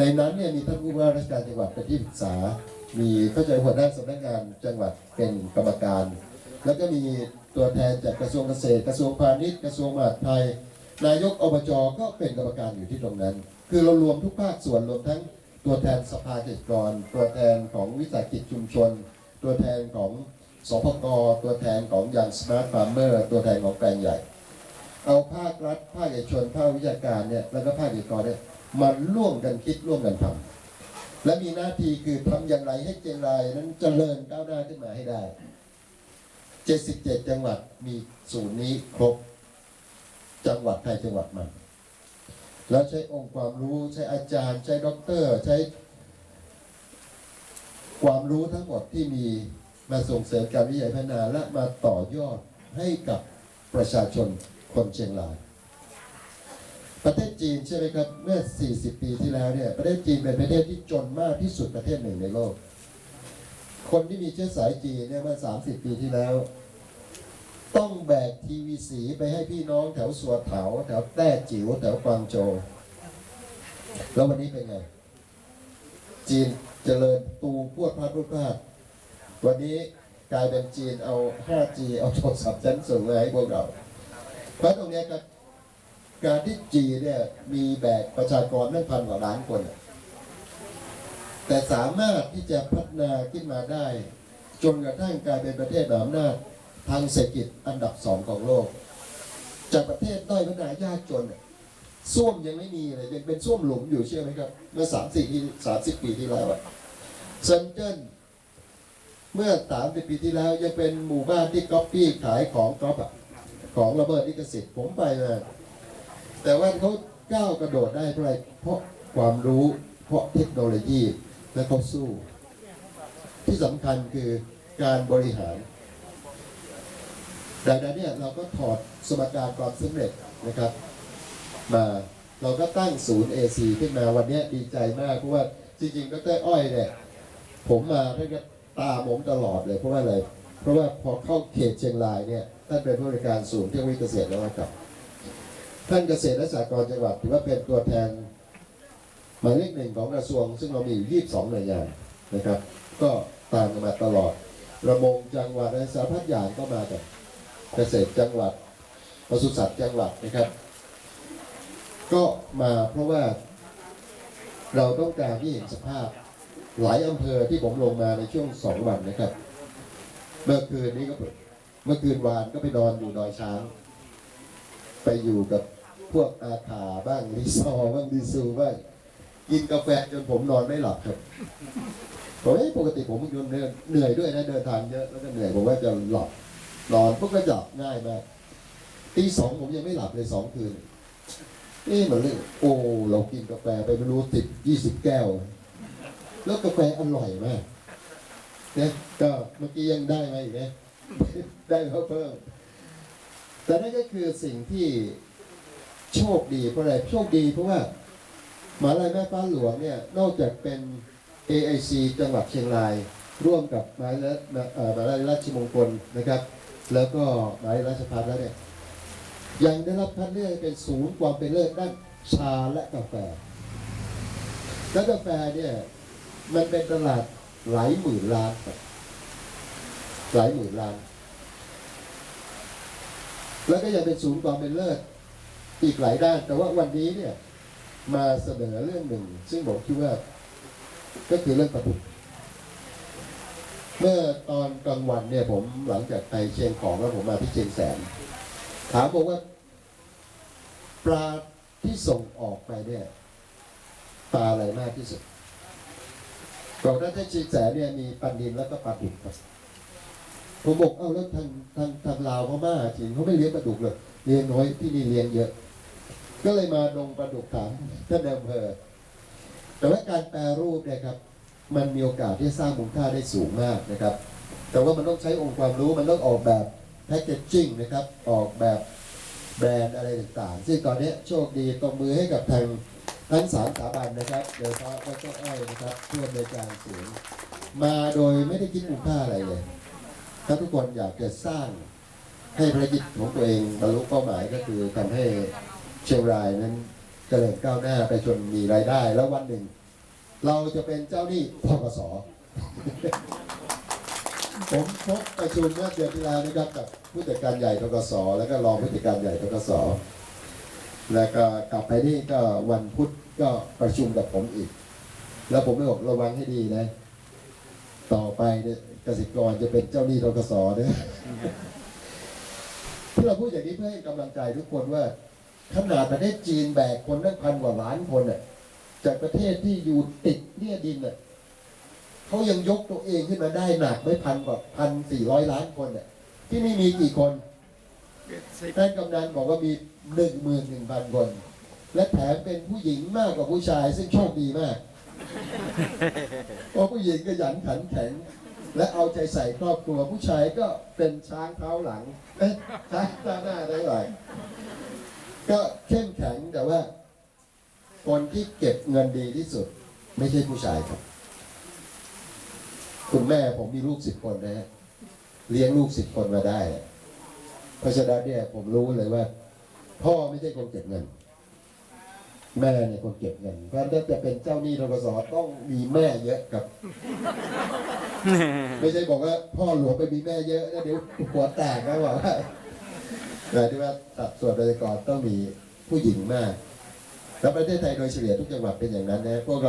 ในนั้นเนี่ยมีท่านผู้ว่าราชการจังหวัดเป็นที่ปรึกษา มีเข้าใจหัวหน้าสำนักงานจังหวัดเป็นกรรมการ แล้วก็มีตัวแทนจากกระทรวงเกษตรกระทรวงพาณิชย์กระทรวงมหาดไทย นายกอบจก็เป็นกรรมการอยู่ที่ตรงนั้น คือเรารวมทุกภาคส่วนรวมทั้งตัวแทนสภาเกษตรกร ตัวแทนของวิสาหกิจชุมชน ตัวแทนของสพกตัวแทนของยังสมาร์ทฟาร์มเมอร์ตัวแทนของแปลงใหญ่ เอาภาครัฐภาคเอกชนภาควิชาการเนี่ยแล้วก็ภาคเอกชนเนี่ย มาร่วมกันคิดร่วมกันทำและมีหน้าที่คือทำอย่างไรให้เชียงรายนั้นเจริญก้าวหน้าขึ้นมาให้ได้ 77 จังหวัดมีศูนย์นี้ครบ จังหวัดไทยจังหวัดมัน แล้วใช้องค์ความรู้ใช้อาจารย์ ใช้ด็อกเตอร์ใช้ ความรู้ทั้งหมดที่มีมาส่งเสริมการวิจัยพัฒนาและมาต่อยอดให้กับประชาชนคนเชียงราย ประเทศจีนใช่ไหมครับเมื่อ 40 ปีที่แล้วเนี่ยประเทศจีนเป็นประเทศที่จนมากที่สุดประเทศหนึ่งในโลก คนที่มีเชื้อสายจีนเนี่ยเมื่อ 30 ปีที่แล้ว ต้องแบกทีวีสีไปให้พี่น้องแถวสัวเถาแถวแต้จิ๋วแถวกวางโจวแล้ววันนี้เป็นไง จีนเจริญตูพวดพลาดพวดพลาดวันนี้กลายเป็นจีนเอา 5G เอาโทรศัพท์ชั้นสูงมาให้พวกเราเพราะตรงเนี้ยครับ การที่จีนเนี่ยมีแบกประชากรนั่งพันกว่าล้านคน แต่สามารถที่จะพัฒนาขึ้นมาได้ จนกระทั่งกลายเป็นประเทศมหาอำนาจทางเศรษฐกิจอันดับสองของโลก จากประเทศด้อยพัฒนายากจนส้วมยังไม่มีเลยยังเป็นส้วมหลุมอยู่เชื่อไหมครับ เมื่อสามสี่ที่สามสิบปีที่แล้วอะเซนเจนเมื่อสามสิบปีที่แล้วยังเป็นหมู่บ้านที่ก๊อปปี้ขายของก๊อปอะของระเบิดลิขสิทธิ์ผมไปมา แต่ว่าเขาก้าวกระโดดได้เพราะอะไรเพราะความรู้เพราะเทคโนโลยีและเขาสู้ ที่สำคัญคือการบริหารดังนั้นเนี่ยเราก็ถอดสมการความสำเร็จนะครับมาเราก็ตั้งศูนย์ AC ขึ้นมาวันนี้ดีใจมากเพราะว่าจริงๆก็ต้อ้อยเนี่ยผมมาท่านก็ตามผมตลอดเลยเพราะว่าอะไร เพราะว่าพอเข้าเขตเชียงรายเนี่ยท่านเป็นผู้บริการศูนย์เทคโนโลยีเกษตรนวัตกรรม ท่านเกษตรและสหกรณ์จังหวัดถือว่าเป็นตัวแทนหมายเลขหนึ่งของกระทรวง ซึ่งเรามีอยู่ 22 หน่วยงานนะครับ ก็ตามกันมาตลอด ระมงจังหวัดและสารพัดอย่างก็มาจากเกษตรจังหวัดปศุสัตว์จังหวัดนะครับ ก็มาเพราะว่าเราต้องการที่เห็นสภาพหลายอำเภอที่ผมลงมาในช่วงสองวันนะครับ เมื่อคืนนี้ก็เมื่อคืนวานก็ไปนอนอยู่ดอยช้าง ไปอยู่กับ พวกอาขาบ้างรีซอร์บ้างรีซูบ้างกินกาแฟจนผมนอนไม่หลับครับผมเอ้ปกติผมเป็นคนเหนื่อยด้วยนะเดินทางเยอะแล้วก็เหนื่อยผมว่าจะหลับนอนพวกก็หลับง่ายมากตีสองผมยังไม่หลับเลยสองคืนนี่มันเลยโอ้เรากินกาแฟไปไม่รู้สิบยี่สิบแก้ว แล้วกาแฟอร่อยมากเนี่ยก็เมื่อกี้ยังได้ไหมาอีกนะได้เพิ่มเพิ่มแต่นั่นก็คือสิ่งที่ โชคดีเพราะอะไรโชคดีเพราะว่ามหาลัยแม่ฟ้าหลวงเนี่ยนอกจากเป็น AIC จังหวัดเชียงราย ร่วมกับมหายาลัยมหายาลัยราชมงคลนะครับ แล้วก็มหาวิทยาลัยราชภัฏแล้วเนี่ยยังได้รับคัดเลือกเป็นศูนย์ความเป็นเลิศด้านชาและกาแฟและกาแฟเนี่ยมันเป็นตลาดหลายหมื่นล้านหลายหมื่นล้าน แล้วก็ยังเป็นศูนย์ความเป็นเลิศ อีกหลายด้าน แต่ว่าวันนี้เนี่ยมาเสนอเรื่องหนึ่ง ซึ่งผมคิดว่า ก็คือเรื่องปลาดุกเมื่อตอนกลางวันเนี่ยผมหลังจากไปเชียงของแล้วผมมาที่เชียงแสน ถามบอกว่า ปลาที่ส่งออกไปเนี่ยปลาอะไรมากที่สุดบอกว่าที่เชียงแสนเนี่ยมีปลาดินแล้วก็ปลาดุกครับผมบอกเอาแล้วทางทางทางลาวพม่าจีนเขาไม่เลี้ยงปลาดุกเลยเลี้ยงน้อยที่นี่เลี้ยงเยอะ ก็เลยมาดงปลาดุกถามท่านนายอำเภอแต่ว่าการแปรรูปเนี่ยครับ มันมีโอกาสที่จะสร้างมูลค่าได้สูงมากนะครับ แต่ว่ามันต้องใช้องค์ความรู้มันต้องออกแบบแพคเกจจิ้งนะครับ ออกแบบแบรนด์อะไรต่างๆ ซึ่งตอนนี้โชคดีตบมือให้กับทางทั้งสามสถาบันนะครับโดยเฉพาะดรอ้อยนะครับผู้อนวยการศูนย์มาโดยไม่ได้คิดมูลค่าอะไรเลยถ้าทุกคนอยากจะสร้างให้ภารกิจของตัวเองบรรลุเป้าหมายก็คือทำให้ เชียงรายนั้นเจริญก้าวหน้าไปจนมีรายได้ แล้ววันหนึ่ง เราจะเป็นเจ้าหนี้ทกสผมพบประชุมเมื่อเดือนที่แล้วนะครับกับผู้จัดการใหญ่ทกสแล้วก็รองผู้จัดการใหญ่ทกสแล้วก็กลับไปนี่ก็วันพุธก็ประชุมกับผมอีก แล้วผมไม่บอกระวังให้ดีนะ ต่อไปเนี่ยเกษตรกรจะเป็นเจ้าหนี้ทกสเนี่ยที่เราพูดอย่างนี้เพื่อให้กำลังใจทุกคนว่า ขนาดประเทศจีนแบกคนตั้งพันกว่าล้านคนน่ะจากประเทศที่อยู่ติดเนี่ยดินน่ะเขายังยกตัวเองขึ้นมาได้หนักไม่พันกว่าพันสี่ร้อยล้านคนน่ะที่นี่มีกี่คนท่านกำนันบอกว่ามีหนึ่งหมื่นหนึ่งพันคน และแถมเป็นผู้หญิงมากกว่าผู้ชาย ซึ่งโชคดีมากเพราะผู้หญิงก็หยันขันแข็ง และเอาใจใส่ครอบครัวผู้ชายก็เป็นช้างเท้าหลังเอ๊ะช้างเท้าหน้าได้ไหมก็เข้มแข็งแต่ว่า คน ที่เก็บเงินดีที่สุด ไม่ใช่ผู้ชายครับ คุณแม่ผมมีลูกสิบคนนะฮะเลี้ยงลูกสิบคนมาได้ เพราะฉะนั้นเนี่ยผมรู้เลยว่า พ่อไม่ใช่คนเก็บเงิน แม่เนี่ยคนเก็บเงินเพราะฉะนั้นถ้าจะเป็นเจ้าหนี้ทกสต้องมีแม่เยอะครับ ไม่ใช่บอกว่า พ่อหลวงไปมีแม่เยอะแล้วเดี๋ยวหัวแตกนะบอกว่าแต่ที่ว่าสัดส่วนประชากรต้องมีผู้หญิงมาก แล้วประเทศไทยโดยเฉลี่ยทุกจังหวัดเป็นอย่างนั้นนะพวกเรา